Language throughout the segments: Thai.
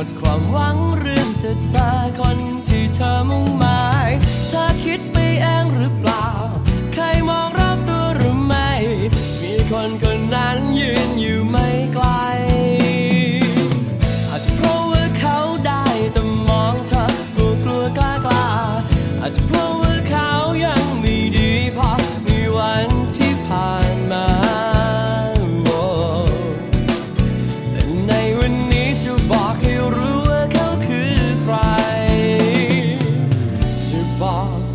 หมดความหวัง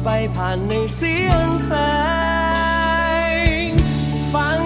ไปผ่านในเสียงเพลงฟัง